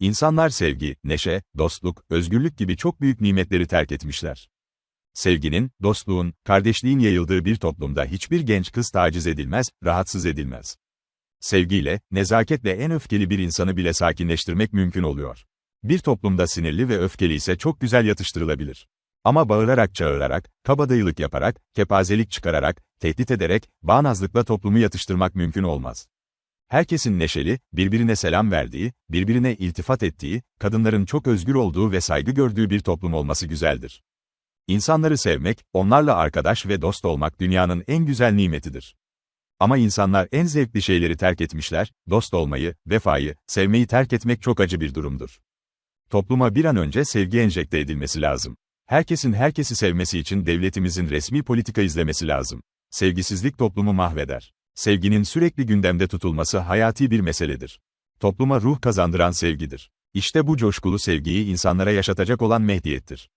İnsanlar sevgi, neşe, dostluk, özgürlük gibi çok büyük nimetleri terk etmişler. Sevginin, dostluğun, kardeşliğin yayıldığı bir toplumda hiçbir genç kız taciz edilmez, rahatsız edilmez. Sevgiyle, nezaketle en öfkeli bir insanı bile sakinleştirmek mümkün oluyor. Bir toplumda sinirli ve öfkeli ise çok güzel yatıştırılabilir. Ama bağırarak çağırarak, kabadayılık yaparak, kepazelik çıkararak, tehdit ederek, bağnazlıkla toplumu yatıştırmak mümkün olmaz. Herkesin neşeli, birbirine selam verdiği, birbirine iltifat ettiği, kadınların çok özgür olduğu ve saygı gördüğü bir toplum olması güzeldir. İnsanları sevmek, onlarla arkadaş ve dost olmak dünyanın en güzel nimetidir. Ama insanlar en zevkli şeyleri terk etmişler, dost olmayı, vefayı, sevmeyi terk etmek çok acı bir durumdur. Topluma bir an önce sevgi enjekte edilmesi lazım. Herkesin herkesi sevmesi için devletimizin resmi politika izlemesi lazım. Sevgisizlik toplumu mahveder. Sevginin sürekli gündemde tutulması hayati bir meseledir. Topluma ruh kazandıran sevgidir. İşte bu coşkulu sevgiyi insanlara yaşatacak olan mehdiyettir.